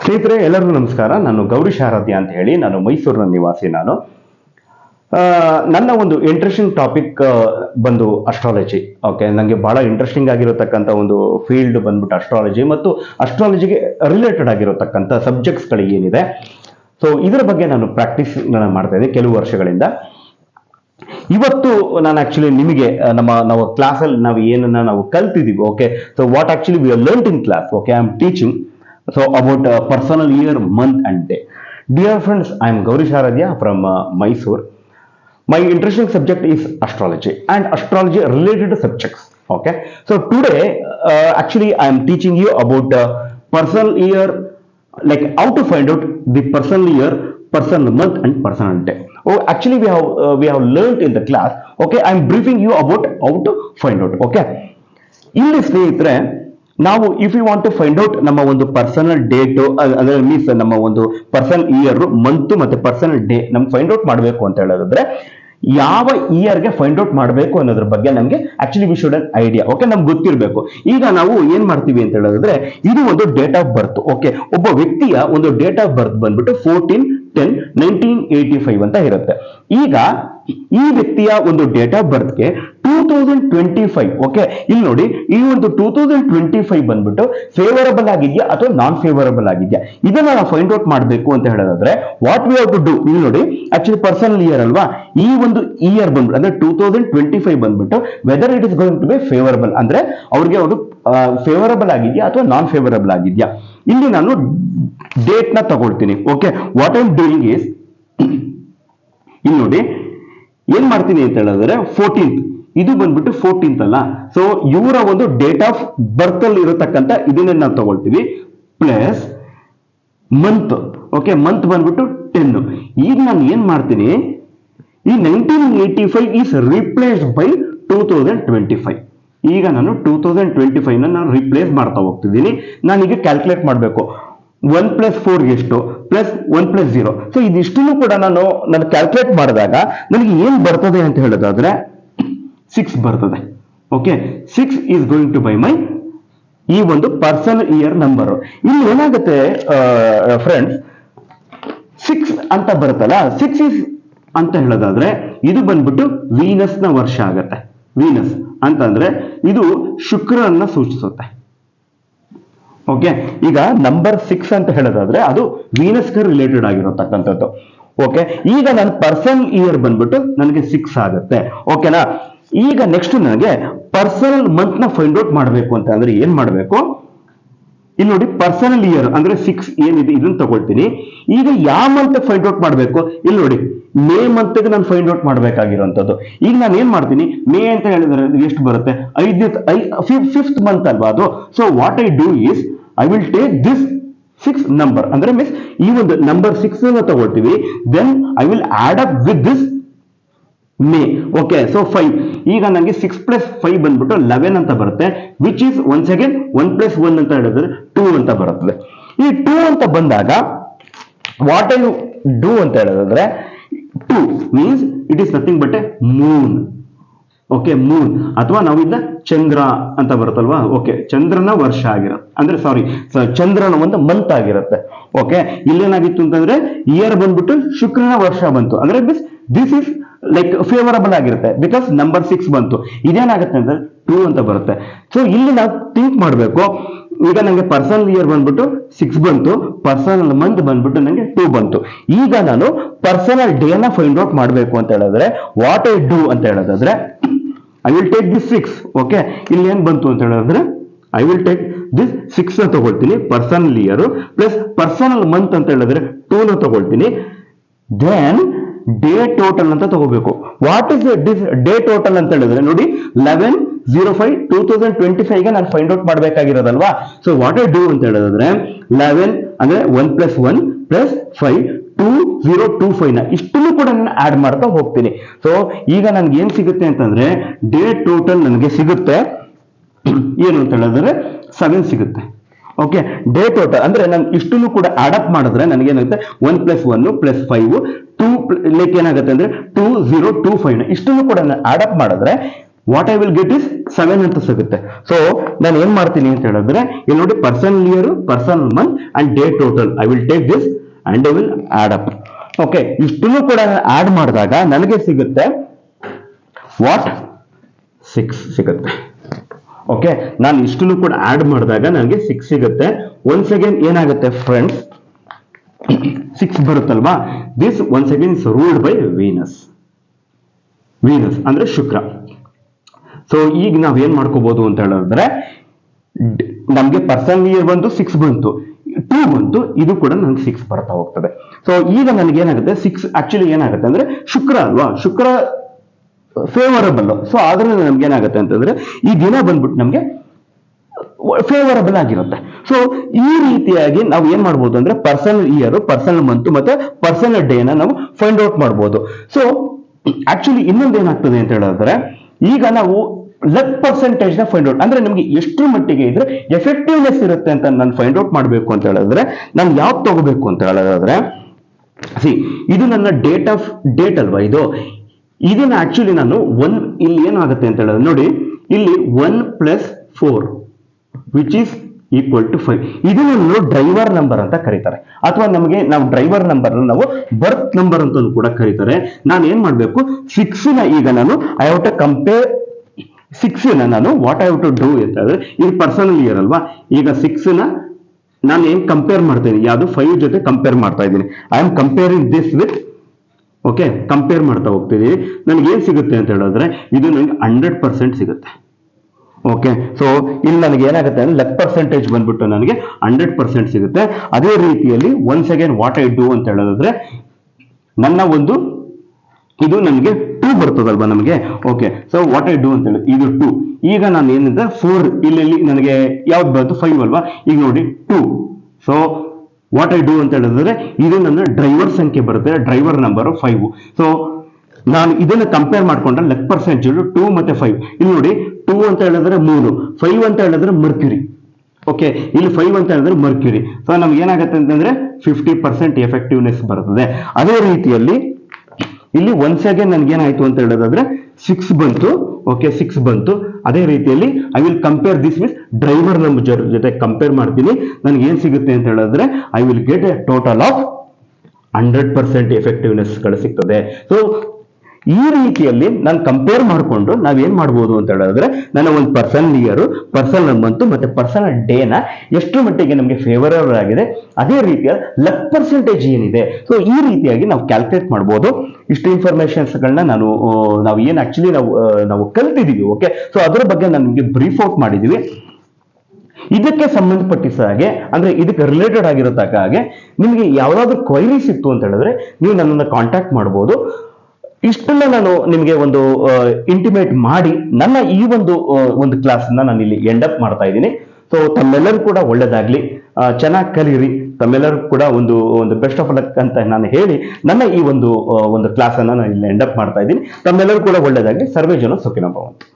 ಸ್ನೇಹಿತರೆ, ಎಲ್ಲರಿಗೂ ನಮಸ್ಕಾರ. ನಾನು ಗೌರಿ ಶಾರಾಧ್ಯ ಅಂತ ಹೇಳಿ. ನಾನು ಮೈಸೂರಿನ ನಿವಾಸಿ ನಾನು. ನನ್ನ ಒಂದು ಇಂಟ್ರೆಸ್ಟಿಂಗ್ ಟಾಪಿಕ್ ಬಂದು ಅಸ್ಟ್ರಾಲಜಿ ಓಕೆ ನನಗೆ ಬಹಳ ಇಂಟ್ರೆಸ್ಟಿಂಗ್ ಆಗಿರತಕ್ಕಂಥ ಒಂದು ಫೀಲ್ಡ್ ಬಂದ್ಬಿಟ್ಟು ಅಸ್ಟ್ರಾಲಜಿ ಮತ್ತು ಅಸ್ಟ್ರಾಲಜಿಗೆ ರಿಲೇಟೆಡ್ ಆಗಿರತಕ್ಕಂಥ ಸಬ್ಜೆಕ್ಟ್ಸ್ಗಳು ಏನಿದೆ. ಸೊ ಇದರ ಬಗ್ಗೆ ನಾನು ಪ್ರಾಕ್ಟೀಸ್ ಮಾಡ್ತಾ ಇದ್ದೆ ಕೆಲವು ವರ್ಷಗಳಿಂದ. ಇವತ್ತು ನಾನು ಆಕ್ಚುಲಿ ನಿಮಗೆ ನಮ್ಮ, ನಾವು ಕ್ಲಾಸಲ್ಲಿ ನಾವು ಏನನ್ನ ನಾವು ಕಲ್ತಿದ್ದೀವಿ okay so what actually we are learn in class okay I am teaching so about personal year month and day dear friends I am Gauri Sharadya from Mysore my interesting subject is astrology and astrology related subjects okay so today uh, actually i am teaching you about uh, personal year like how to find out the personal year personal month and personal day oh actually we have uh, we have learned in the class okay i am briefing you about how to find out okay ಇಲ್ಲಿ ಸ್ನೇಹಿತರೆ ನಾವು if you want to find out ನಮ್ಮ ಒಂದು personal date ಅಂದ್ರೆ means ನಮ್ಮ ಒಂದು personal year month ಮತ್ತೆ personal day ನಮ್ಗೆ ಫೈಂಡ್ ಔಟ್ ಮಾಡಬೇಕು ಅಂತ ಹೇಳೋದಾದ್ರೆ, ಯಾವ ಇಯರ್ಗೆ ಫೈಂಡ್ ಔಟ್ ಮಾಡಬೇಕು ಅನ್ನೋದ್ರ ಬಗ್ಗೆ ನಮಗೆ actually we should an idea okay ನಮ್ಗೆ ಗೊತ್ತಿರಬೇಕು. ಈಗ ನಾವು ಏನ್ ಮಾಡ್ತೀವಿ ಅಂತ ಹೇಳೋದಾದ್ರೆ, ಇದು ಒಂದು ಡೇಟ್ ಆಫ್ ಬರ್ತ್ ಓಕೆ ಒಬ್ಬ ವ್ಯಕ್ತಿಯ ಒಂದು ಡೇಟ್ ಆಫ್ ಬರ್ತ್ ಬಂದ್ಬಿಟ್ಟು fourteen ten nineteen eighty five ಅಂತ ಇರುತ್ತೆ. ಈಗ ಈ ವ್ಯಕ್ತಿಯ ಒಂದು date of ಬರ್ತ್ಗೆ two thousand twenty five okay ಇಲ್ಲಿ ನೋಡಿ, ಈ ಒಂದು ಟೂ ತೌಸಂಡ್ ಟ್ವೆಂಟಿ ಫೈವ್ ಬಂದ್ಬಿಟ್ಟು ಫೇವರಬಲ್ ಆಗಿದೆಯಾ ಅಥವಾ ನಾನ್ ಫೇವರಬಲ್ ಆಗಿದೆಯಾ? ಇದನ್ನ ನಾವು ಫೈಂಡ್ ಔಟ್ ಮಾಡಬೇಕು ಅಂತ ಹೇಳೋದಾದ್ರೆ what we have to do ಇಲ್ಲಿ ನೋಡಿ ಆಕ್ಚುಲಿ ಪರ್ಸನಲ್ ಇಯರ್ ಅಲ್ವಾ? ಈ ಒಂದು ಇಯರ್ ಬಂದ್ಬಿಟ್ಟು, ಅಂದ್ರೆ ಟೂ ತೌಸಂಡ್ ಟ್ವೆಂಟಿ ಫೈವ್ ಬಂದ್ಬಿಟ್ಟು whether it is going to be favourable ಅಂದ್ರೆ ಅವ್ರಿಗೆ ಅವರು ಫೇವರಬಲ್ ಆಗಿದೆಯಾ ಅಥವಾ ನಾನ್ ಫೇವರಬಲ್ ಆಗಿದೆಯಾ? ಇಲ್ಲಿ ನಾನು ಡೇಟ್ನ ತಗೊಳ್ತೀನಿ okay what I'm doing is ಇಲ್ಲಿ ನೋಡಿ ಏನ್ ಮಾಡ್ತೀನಿ ಅಂತ ಹೇಳಿದ್ರೆ ಫೋರ್ಟೀನ್ತ್ ಇದು ಬಂದ್ಬಿಟ್ಟು ಫೋರ್ಟೀನ್ತ್ ಅಲ್ಲ. ಸೊ ಇವರ ಒಂದು ಡೇಟ್ ಆಫ್ ಬರ್ತ್ ಅಲ್ಲಿ ಇರತಕ್ಕಂತ ಇದನ್ನ ನಾವು ತಗೊಳ್ತೀವಿ ಪ್ಲಸ್ ಮಂತ್ ಓಕೆ ಮಂತ್ ಬಂದ್ಬಿಟ್ಟು ಟೆನ್ ಈಗ ನಾನು ಏನ್ ಮಾಡ್ತೀನಿ? ಈ nineteen eighty five is replaced by two thousand twenty five ಈಗ ನಾನು ಟೂ ತೌಸಂಡ್ ಟ್ವೆಂಟಿ ಫೈವ್ ನಾನು ರಿಪ್ಲೇಸ್ ಮಾಡ್ತಾ ಹೋಗ್ತಿದ್ದೀನಿ. ನಾನೀಗ ಕ್ಯಾಲ್ಕುಲೇಟ್ ಮಾಡಬೇಕು. ಒನ್ ಪ್ಲಸ್ ಫೋರ್ ಎಷ್ಟು? Plus one plus zero so ಇದಿಷ್ಟನ್ನು ಕೂಡ ನಾನು ನಾನು ಕ್ಯಾಲ್ಕುಲೇಟ್ ಮಾಡಿದಾಗ ನನಗೆ ಏನು ಬರ್ತದೆ ಅಂತ ಹೇಳೋದಾದ್ರೆ ಸಿಕ್ಸ್ ಬರ್ತದೆ. Okay six is going to by my ಈ ಒಂದು ಪರ್ಸನ್ ಇಯರ್ ನಂಬರ್ ಇಲ್ಲಿ ಏನಾಗುತ್ತೆ ಫ್ರೆಂಡ್ಸ್ ಸಿಕ್ಸ್ ಅಂತ ಬರುತ್ತಲ್ಲ ಸಿಕ್ಸ್ ಇಸ್ ಅಂತ ಹೇಳೋದಾದ್ರೆ ಇದು ಬಂದ್ಬಿಟ್ಟು ವೀನಸ್ನ ವರ್ಷ ಆಗತ್ತೆ. ವೀನಸ್ ಅಂತಂದ್ರೆ ಇದು ಶುಕ್ರನ್ನ ಸೂಚಿಸುತ್ತೆ. ಓಕೆ ಈಗ ನಂಬರ್ ಸಿಕ್ಸ್ ಅಂತ ಹೇಳೋದಾದ್ರೆ ಅದು ವೀನಸ್ಗೆ ರಿಲೇಟೆಡ್ ಆಗಿರತಕ್ಕಂಥದ್ದು. ಓಕೆ ಈಗ ನನ್ನ ಪರ್ಸನಲ್ ಇಯರ್ ಬಂದ್ಬಿಟ್ಟು ನನಗೆ ಸಿಕ್ಸ್ ಆಗುತ್ತೆ. ಓಕೆನಾ ಈಗ ನೆಕ್ಸ್ಟ್ ನನಗೆ ಪರ್ಸನಲ್ ಮಂತ್ನ ಫೈಂಡ್ ಔಟ್ ಮಾಡಬೇಕು ಅಂತ ಅಂದ್ರೆ ಏನ್ ಮಾಡಬೇಕು? ಇಲ್ಲಿ ನೋಡಿ ಪರ್ಸನಲ್ ಇಯರ್ ಅಂದ್ರೆ ಸಿಕ್ಸ್ ಏನಿದೆ ಇದನ್ನ ತಗೊಳ್ತೀನಿ. ಈಗ ಯಾವ ಮಂತ್ ಫೈಂಡ್ ಔಟ್ ಮಾಡಬೇಕು? ಇಲ್ಲಿ ನೋಡಿ ಮೇ ಮಂತ್ಗೆ ನಾನು ಫೈಂಡ್ ಔಟ್ ಮಾಡಬೇಕಾಗಿರುವಂತದ್ದು ಈಗ ನಾನು ಏನ್ ಮಾಡ್ತೀನಿ? ಮೇ ಅಂತ ಹೇಳಿದ್ರೆ ಎಷ್ಟು ಬರುತ್ತೆ? ಐದನೇ ಐ ಫಿಫ್ತ್ ಮಂತ್ ಅಲ್ವಾ ಅದು? So what I do is I will take this six number ಅಂದ್ರೆ ಮೀನ್ಸ್ ಈ ಒಂದು ನಂಬರ್ ಸಿಕ್ಸ್ ತಗೊಳ್ತೀವಿ. Then I will add up with this may. Okay so five ಈಗ ನನಗೆ ಸಿಕ್ಸ್ ಪ್ಲಸ್ ಫೈವ್ ಬಂದ್ಬಿಟ್ಟು eleven ಅಂತ ಬರುತ್ತೆ which is one second one plus one ಅಂತ ಹೇಳಿದ್ರೆ ಟೂ ಅಂತ ಬರುತ್ತದೆ. ಈ ಟೂ ಅಂತ ಬಂದಾಗ ವಾಟ್ ಐ ಡೂ ಅಂತ ಹೇಳೋದಾದ್ರೆ two means it is nothing but a moon okay moon ಅಥವಾ ನಾವು ಇದನ್ನ ಚಂದ್ರ ಅಂತ ಬರುತ್ತಲ್ವಾ? ಓಕೆ ಚಂದ್ರನ ವರ್ಷ ಆಗಿರುತ್ತೆ. ಅಂದ್ರೆ ಸಾರಿ ಚಂದ್ರನ ಒಂದು ಮಂತ್ ಆಗಿರುತ್ತೆ. ಓಕೆ ಇಲ್ಲೇನಾಗಿತ್ತು ಅಂತಂದ್ರೆ ಇಯರ್ ಬಂದ್ಬಿಟ್ಟು ಶುಕ್ರನ ವರ್ಷ ಬಂತು. ಅಂದ್ರೆ ಬಿಸ್ ದಿಸ್ ಇಸ್ ಲೈಕ್ ಫೇವರಬಲ್ ಆಗಿರುತ್ತೆ. ಬಿಕಾಸ್ ನಂಬರ್ ಸಿಕ್ಸ್ ಬಂತು. ಇದೇನಾಗುತ್ತೆ ಅಂದ್ರೆ ಟೂ ಅಂತ ಬರುತ್ತೆ. ಸೊ ಇಲ್ಲಿ ನಾವು ಥಿಂಕ್ ಮಾಡಬೇಕು. ಈಗ ನನಗೆ ಪರ್ಸನಲ್ ಇಯರ್ ಬಂದ್ಬಿಟ್ಟು ಸಿಕ್ಸ್ ಬಂತು. ಪರ್ಸನಲ್ ಮಂತ್ ಬಂದ್ಬಿಟ್ಟು ನನಗೆ ಟೂ ಬಂತು. ಈಗ ನಾನು ಪರ್ಸನಲ್ ಡೇನ ಫೈಂಡ್ ಔಟ್ ಮಾಡಬೇಕು ಅಂತ ಹೇಳಿದ್ರೆ ವಾಟ್ ಐ ಡೂ ಅಂತ ಹೇಳೋದಾದ್ರೆ I will take this six okay ಇಲ್ಲಿ ಏನ್ ಬಂತು ಅಂತ ಹೇಳಿದ್ರೆ ಐ ವಿಲ್ ಟೇಕ್ ದಿಸ್ ಸಿಕ್ಸ್ನ ತಗೊಳ್ತೀನಿ. Personal year plus personal month ಅಂತ ಹೇಳಿದ್ರೆ ಟೂ ನ ತಗೊಳ್ತೀನಿ. ದೆನ್ ಡೇ ಟೋಟಲ್ ಅಂತ ತಗೋಬೇಕು. What is this day total ಅಂತ ಹೇಳಿದ್ರೆ, ನೋಡಿ eleven zero five two thousand twenty ಫೈವ್ಗೆ ನಾನು ಫೈಂಡ್ ಔಟ್ ಮಾಡಬೇಕಾಗಿರೋದಲ್ವಾ? ಸೊ ವಾಟ್ ಐ ಡೂ ಅಂತ ಹೇಳಿದ್ರೆ ಲೆವೆನ್ ಅಂದ್ರೆ one plus one plus five two zero two ಫೈವ್ನ ಇಷ್ಟನ್ನು ಕೂಡ ನಾನು ಆಡ್ ಮಾಡ್ತಾ ಹೋಗ್ತೀನಿ. ಸೊ ಈಗ ನನ್ಗೆ ಏನ್ ಸಿಗುತ್ತೆ ಅಂತಂದ್ರೆ ಡೇ ಟೋಟಲ್ ನನಗೆ ಸಿಗುತ್ತೆ. ಏನು ಅಂತ ಹೇಳಿದ್ರೆ ಸೆವೆನ್ ಸಿಗುತ್ತೆ. ಓಕೆ ಡೇ ಟೋಟಲ್ ಅಂದ್ರೆ ನಾನು ಇಷ್ಟನ್ನು ಕೂಡ ಅಪ್ ಮಾಡಿದ್ರೆ ನನಗೆ ಏನಾಗುತ್ತೆ? One plus one plus five two like ಏನಾಗುತ್ತೆ ಅಂದ್ರೆ ಟೂ ಜೀರೋ ಟೂ ಫೈವ್ ಇಷ್ಟನ್ನು ಕೂಡ ನಾನು ಅಪ್ ಮಾಡಿದ್ರೆ what I will get is seven ಅಂತ ಸಿಗುತ್ತೆ ಸೊ ನಾನು ಏನ್ ಮಾಡ್ತೀನಿ ಅಂತ ಹೇಳಿದ್ರೆ, ಇಲ್ಲಿ ನೋಡಿ person year person month and day total I will take this and I will add up okay ಇಷ್ಟನ್ನು ಕೂಡ ಆಡ್ ಮಾಡಿದಾಗ ನನಗೆ ಸಿಗುತ್ತೆ ವಾಟ್ ಸಿಕ್ಸ್ ಸಿಗುತ್ತೆ. ಓಕೆ ನಾನು ಇಷ್ಟನ್ನು ಕೂಡ ಆಡ್ ಮಾಡಿದಾಗ ನನಗೆ ಸಿಕ್ಸ್ ಸಿಗುತ್ತೆ. ಒನ್ಸ್ ಅಗೇನ್ ಏನಾಗುತ್ತೆ friends six ಬರುತ್ತಲ್ವಾ? This once again is ruled by Venus Venus ಅಂದ್ರೆ ಶುಕ್ರ. ಸೊ ಈಗ ನಾವ್ ಏನ್ ಮಾಡ್ಕೋಬಹುದು ಅಂತ ಹೇಳಿದ್ರೆ ನಮ್ಗೆ ಪರ್ಸನಲ್ ಇಯರ್ ಬಂತು ಸಿಕ್ಸ್ ಬಂತು. ಟೂ ಬಂತು, ಇದು ಕೂಡ ನನಗೆ ಸಿಕ್ಸ್ ಬರ್ತಾ ಹೋಗ್ತದೆ. ಸೊ ಈಗ ನನಗೆ ಏನಾಗುತ್ತೆ ಸಿಕ್ಸ್ ಆಕ್ಚುಲಿ ಏನಾಗುತ್ತೆ ಅಂದ್ರೆ, ಶುಕ್ರ ಅಲ್ವಾ? ಶುಕ್ರ ಫೇವರಬಲ್ ಸೊ ಆದ್ರಿಂದ ನಮ್ಗೆ ಏನಾಗುತ್ತೆ ಅಂತಂದ್ರೆ, ಈ ದಿನ ಬಂದ್ಬಿಟ್ಟು ನಮ್ಗೆ ಫೇವರಬಲ್ ಆಗಿರುತ್ತೆ. ಸೊ ಈ ರೀತಿಯಾಗಿ ನಾವು ಏನ್ ಮಾಡ್ಬೋದು ಅಂದ್ರೆ ಪರ್ಸನಲ್ ಇಯರ್ ಪರ್ಸನಲ್ ಮಂತ್ ಮತ್ತೆ ಪರ್ಸನಲ್ ಡೇನ ನಾವು ಫೈಂಡ್ ಔಟ್ ಮಾಡ್ಬೋದು. ಸೊ ಆಕ್ಚುಲಿ ಇನ್ನೊಂದು ಏನಾಗ್ತದೆ ಅಂತ ಹೇಳಿದ್ರೆ ಈಗ ನಾವು ಲಕ್ ಪರ್ಸೆಂಟೇಜ್ನ ಫೈಂಡ್ ಔಟ್ ಅಂದ್ರೆ ನಮಗೆ ಎಷ್ಟು ಮಟ್ಟಿಗೆ ಇದ್ರೆ ಎಫೆಕ್ಟಿವ್ನೆಸ್ ಇರುತ್ತೆ ಅಂತ ನಾನು ಫೈಂಡ್ ಔಟ್ ಮಾಡಬೇಕು ಅಂತ ಹೇಳಿದ್ರೆ, ನಾನು ಯಾವ್ದು ತಗೋಬೇಕು ಅಂತ ಹೇಳೋದಾದ್ರೆ ಸಿ ಇದು ನನ್ನ ಡೇಟ್ ಆಫ್ ಡೇಟ್ ಅಲ್ವಾ ಇದು? ಇದನ್ನ ಆಕ್ಚುಲಿ ನಾನು ಒನ್ ಇಲ್ಲಿ ಏನಾಗುತ್ತೆ ಅಂತ ಹೇಳಿದ್ರೆ, ನೋಡಿ, ಇಲ್ಲಿ one plus four which is equal to five ಇದನ್ನು ಡ್ರೈವರ್ ನಂಬರ್ ಅಂತ ಕರೀತಾರೆ. ಅಥವಾ ನಮಗೆ ನಾವು ಡ್ರೈವರ್ ನಂಬರ್ ನಾವು ಬರ್ತ್ ನಂಬರ್ ಅಂತ ಕೂಡ ಕರೀತಾರೆ. ನಾನು ಏನ್ ಮಾಡಬೇಕು? ಸಿಕ್ಸ್ನ ಈಗ ನಾನು I have to compare six ನಾನು ವಾಟ್ ಐ ಟು ಡೂ ಅಂತ ಹೇಳಿದ್ರೆ ಈಗ ಪರ್ಸನಲ್ ಇಯರ್ ಅಲ್ವಾ? ಈಗ ಸಿಕ್ಸ್ನ ನಾನು ಏನ್ ಕಂಪೇರ್ ಮಾಡ್ತಾ ಯಾವುದು? ಫೈವ್ ಜೊತೆ ಕಂಪೇರ್ ಮಾಡ್ತಾ ಇದ್ದೀನಿ. I am comparing this with okay compare ಮಾಡ್ತಾ ಹೋಗ್ತಿದ್ದೀನಿ ನನಗೆ ಏನ್ ಸಿಗುತ್ತೆ ಅಂತ ಹೇಳಿದ್ರೆ, ಇದು ನನಗೆ ಹಂಡ್ರೆಡ್ ಪರ್ಸೆಂಟ್ ಸಿಗುತ್ತೆ. ಓಕೆ ಸೊ ಇಲ್ಲಿ ನನಗೆ ಏನಾಗುತ್ತೆ ಅಂದ್ರೆ ಲೆಕ್ ಪರ್ಸೆಂಟೇಜ್ ಬಂದ್ಬಿಟ್ಟು ನನಗೆ ಹಂಡ್ರೆಡ್ ಪರ್ಸೆಂಟ್ ಸಿಗುತ್ತೆ. ಅದೇ ರೀತಿಯಲ್ಲಿ once again what I do ಅಂತ ಹೇಳೋದಾದ್ರೆ ನನ್ನ ಒಂದು ಇದು ನನಗೆ ಟೂ ಬರ್ತದಲ್ವ ನಮಗೆ? Okay so what I do ಅಂತ ಹೇಳಿ, ಇದು ಟೂ ಈಗ ನಾನು ಏನಿದೆ? ಫೋರ್ ಇಲ್ಲಿ ನನಗೆ ಯಾವ್ದು ಬಂತು? ಫೈವ್ ಅಲ್ವಾ? ಈಗ ನೋಡಿ two so what I do ಅಂತ ಹೇಳಿದ್ರೆ ಇದು ನನ್ನ ಡ್ರೈವರ್ ಸಂಖ್ಯೆ ಬರುತ್ತೆ ಡ್ರೈವರ್ ನಂಬರ್ ಫೈವ್ ಸೊ ನಾನು ಇದನ್ನ ಕಂಪೇರ್ ಮಾಡ್ಕೊಂಡ್ರೆ ಲೆಕ್ ಪರ್ಸೆಂಟೇಜ್ ಟೂ ಮತ್ತೆ ಫೈವ್ ಇಲ್ಲಿ ನೋಡಿ ಟೂ ಅಂತ ಹೇಳಿದ್ರೆ ಮೂರು ಫೈವ್ ಅಂತ ಹೇಳಿದ್ರೆ ಮರ್ಕ್ಯುರಿ ಓಕೆ ಇಲ್ಲಿ ಫೈವ್ ಅಂತ ಹೇಳಿದ್ರೆ ಮರ್ಕ್ಯುರಿ ಸೊ ನಮ್ಗೆ ಏನಾಗುತ್ತೆ ಅಂತಂದ್ರೆ ಫಿಫ್ಟಿ ಪರ್ಸೆಂಟ್ ಎಫೆಕ್ಟಿವ್ನೆಸ್ ಬರ್ತದೆ. ಅದೇ ರೀತಿಯಲ್ಲಿ ಇಲ್ಲಿ ಒನ್ಸ್ ಅಗೇನ್ ನನ್ಗೆ ಏನಾಯ್ತು ಅಂತ ಹೇಳೋದಾದ್ರೆ ಸಿಕ್ಸ್ ಬಂತು ಓಕೆ ಸಿಕ್ಸ್ ಬಂತು. ಅದೇ ರೀತಿಯಲ್ಲಿ I will compare this with driver ನಮ್ಮ ಜೊತೆ ಕಂಪೇರ್ ಮಾಡ್ತೀನಿ. ನನಗೆ ಏನು ಸಿಗುತ್ತೆ ಅಂತ ಹೇಳಿದ್ರೆ I will get a total of hundred percent ಎಫೆಕ್ಟಿವ್ನೆಸ್ಗಳು ಸಿಗ್ತದೆ. ಸೊ ಈ ರೀತಿಯಲ್ಲಿ ನಾನು ಕಂಪೇರ್ ಮಾಡಿಕೊಂಡು ನಾವೇನ್ ಮಾಡ್ಬೋದು ಅಂತ ಹೇಳಿದ್ರೆ ನನ್ನ ಒಂದು ಪರ್ಸನಲ್ ಇಯರ್ ಪರ್ಸನಲ್ ಮಂತ್ ಮತ್ತೆ ಪರ್ಸನಲ್ ಡೇನ ಎಷ್ಟು ಮಟ್ಟಿಗೆ ನಮಗೆ ಫೇವರಬಲ್ ಆಗಿದೆ, ಅದೇ ರೀತಿಯ ಲಕ್ ಪರ್ಸೆಂಟೇಜ್ ಏನಿದೆ. ಸೊ ಈ ರೀತಿಯಾಗಿ ನಾವು ಕ್ಯಾಲ್ಕುಲೇಟ್ ಮಾಡ್ಬೋದು. ಇಷ್ಟು ಇನ್ಫಾರ್ಮೇಶನ್ಸ್ಗಳನ್ನ ನಾನು ನಾವು ಏನು ಆಕ್ಚುಲಿ ನಾವು ನಾವು ಕಲ್ತಿದ್ದೀವಿ ಓಕೆ ಸೊ ಅದರ ಬಗ್ಗೆ ನಾನು ನಿಮಗೆ ಬ್ರೀಫ್ ಔಟ್ ಮಾಡಿದೀವಿ. ಇದಕ್ಕೆ ಸಂಬಂಧಪಟ್ಟಿಸ ಹಾಗೆ, ಅಂದ್ರೆ ಇದಕ್ಕೆ ರಿಲೇಟೆಡ್ ಆಗಿರತಕ್ಕ ಹಾಗೆ, ನಿಮಗೆ ಯಾವ್ದಾದ್ರು ಕ್ವೈರೀಸ್ ಇತ್ತು ಅಂತ ಹೇಳಿದ್ರೆ ನೀವು ನನ್ನನ್ನು ಕಾಂಟ್ಯಾಕ್ಟ್ ಮಾಡ್ಬೋದು. ಇಷ್ಟನ್ನ ನಾನು ನಿಮಗೆ ಒಂದು ಇಂಟಿಮೇಟ್ ಮಾಡಿ ನನ್ನ ಈ ಒಂದು ಒಂದು ಕ್ಲಾಸ್ನ ನಾನು ಇಲ್ಲಿ ಎಂಡ್ ಅಪ್ ಮಾಡ್ತಾ ಇದ್ದೀನಿ. ಸೊ ತಮ್ಮೆಲ್ಲರೂ ಕೂಡ ಒಳ್ಳೇದಾಗ್ಲಿ. ಚೆನ್ನಾಗಿ ಕಲಿಯಿರಿ. ತಮ್ಮೆಲ್ಲರೂ ಕೂಡ ಒಂದು ಒಂದು ಬೆಸ್ಟ್ ಆಫ್ ಲಕ್ ಅಂತ ನಾನು ಹೇಳಿ ನನ್ನ ಈ ಒಂದು ಒಂದು ಕ್ಲಾಸ್ ಅನ್ನ ನಾನು ಇಲ್ಲಿ ಎಂಡ್ ಅಪ್ ಮಾಡ್ತಾ ಇದ್ದೀನಿ. ತಮ್ಮೆಲ್ಲರೂ ಕೂಡ ಒಳ್ಳೇದಾಗ್ಲಿ. ಸರ್ವೇ ಜನ ಸುಖಿನ ಭವಂತು.